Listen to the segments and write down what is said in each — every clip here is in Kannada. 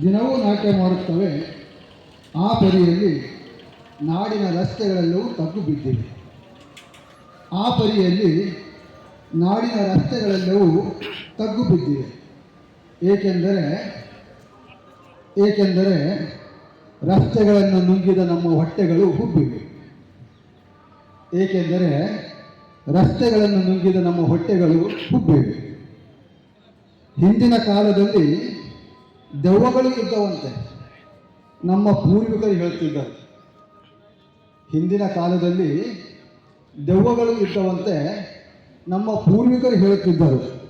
ದಿನವೂ ನಾಟ್ಯ ಮಾಡುತ್ತವೆ. ಆ ಪರಿಯಲ್ಲಿ ನಾಡಿನ ರಸ್ತೆಗಳೆಲ್ಲವೂ ತಗ್ಗು ಬಿದ್ದಿವೆ. ಆ ಪರಿಯಲ್ಲಿ ನಾಡಿನ ರಸ್ತೆಗಳೆಲ್ಲವೂ ತಗ್ಗು ಬಿದ್ದಿವೆ. ಏಕೆಂದರೆ ಏಕೆಂದರೆ ರಸ್ತೆಗಳನ್ನು ನುಂಗಿದ ನಮ್ಮ ಹೊಟ್ಟೆಗಳು ಹುಬ್ಬಿವೆ. ಏಕೆಂದರೆ ರಸ್ತೆಗಳನ್ನು ನುಂಗಿದ ನಮ್ಮ ಹೊಟ್ಟೆಗಳು ಹುಬ್ಬಿವೆ. ಹಿಂದಿನ ಕಾಲದಲ್ಲಿ ದೆವ್ವಗಳು ಇದ್ದವಂತೆ ನಮ್ಮ ಪೂರ್ವಿಕರು ಹೇಳ್ತಿದ್ದರು. ಹಿಂದಿನ ಕಾಲದಲ್ಲಿ ದೆವ್ವಗಳು ಇದ್ದವಂತೆ ನಮ್ಮ ಪೂರ್ವಿಕರು ಹೇಳುತ್ತಿದ್ದರು.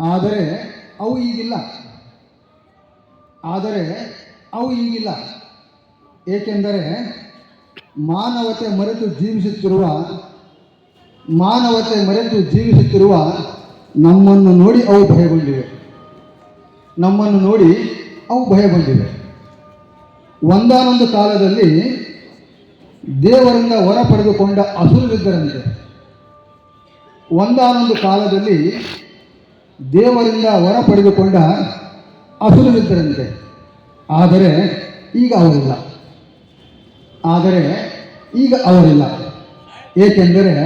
ಆದರೆ ಅವು ಈಗಿಲ್ಲ. ಆದರೆ ಅವು ಈಗಿಲ್ಲ. ಏಕೆಂದರೆ ಮಾನವತೆ ಮರೆತು ಜೀವಿಸುತ್ತಿರುವ, ಮಾನವತೆ ಮರೆತು ಜೀವಿಸುತ್ತಿರುವ ನಮ್ಮನ್ನು ನೋಡಿ ಅವು ಭಯಗೊಂಡಿವೆ. ನಮ್ಮನ್ನು ನೋಡಿ ಅವು ಭಯ ಭಯಗೊಂಡಿವೆ ಒಂದಾನೊಂದು ಕಾಲದಲ್ಲಿ ದೇವರಿಂದ ವರ ಪಡೆದುಕೊಂಡ ಅಸುರರಿದ್ದರಂತೆ. ಒಂದಾನೊಂದು ಕಾಲದಲ್ಲಿ ದೇವರಿಂದ ವರ ಪಡೆದುಕೊಂಡ ಅಸುರರಿದ್ದರಂತೆ. ಆದರೆ ಈಗ ಅವರಿಲ್ಲ. ಆದರೆ ಈಗ ಅವರಿಲ್ಲ. ಏಕೆಂದರೆ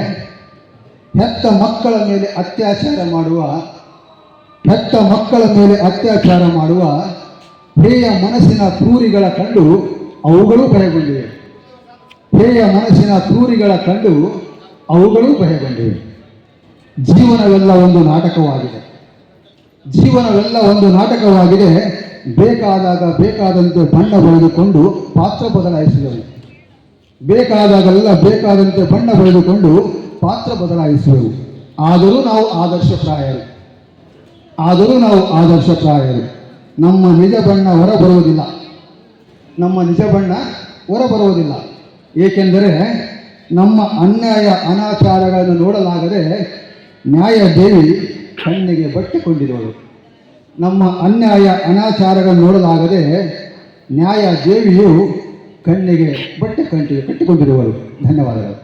ಹೆತ್ತ ಮಕ್ಕಳ ಮೇಲೆ ಅತ್ಯಾಚಾರ ಮಾಡುವ, ಹೆತ್ತ ಮಕ್ಕಳ ಮೇಲೆ ಅತ್ಯಾಚಾರ ಮಾಡುವ ಹೇಯ ಮನಸ್ಸಿನ ತೂರಿಗಳ ಕಂಡು ಅವುಗಳು ಭಯಗೊಂಡಿವೆ. ಹೇಯ ಮನಸ್ಸಿನ ತೂರಿಗಳ ಕಂಡು ಅವುಗಳು ಭಯಗೊಂಡಿವೆ. ಜೀವನವೆಲ್ಲ ಒಂದು ನಾಟಕವಾಗಿದೆ. ಜೀವನವೆಲ್ಲ ಒಂದು ನಾಟಕವಾಗಿದೆ. ಬೇಕಾದಾಗ ಬೇಕಾದಂತೆ ಬಣ್ಣ ಬಳಿದುಕೊಂಡು ಪಾತ್ರ ಬದಲಾಯಿಸಿದವು ಬೇಕಾದಾಗೆಲ್ಲ ಬೇಕಾದಂತೆ ಬಣ್ಣ ಬಳಿದುಕೊಂಡು ಪಾತ್ರ ಬದಲಾಯಿಸುವೆವು. ಆದರೂ ನಾವು ಆದರ್ಶಪ್ರಾಯರು. ಆದರೂ ನಾವು ಆದರ್ಶಪ್ರಾಯರು. ನಮ್ಮ ನಿಜ ಬಣ್ಣ ಹೊರ ಬರುವುದಿಲ್ಲ. ನಮ್ಮ ನಿಜ ಬಣ್ಣ ಹೊರ ಬರುವುದಿಲ್ಲ. ಏಕೆಂದರೆ ನಮ್ಮ ಅನ್ಯಾಯ ಅನಾಚಾರಗಳನ್ನು ನೋಡಲಾಗದೆ ನ್ಯಾಯ ದೇವಿ ಕಣ್ಣಿಗೆ ಬಟ್ಟಿಕೊಂಡಿರುವಳು. ನಮ್ಮ ಅನ್ಯಾಯ ಅನಾಚಾರಗಳನ್ನು ನೋಡಲಾಗದೆ ನ್ಯಾಯ ದೇವಿಯು ಕಣ್ಣಿಗೆ ಬಟ್ಟೆ ಕಂಟಿ, ಕಟ್ಟಿಕೊಂಡಿರುವಳು. ಧನ್ಯವಾದಗಳು.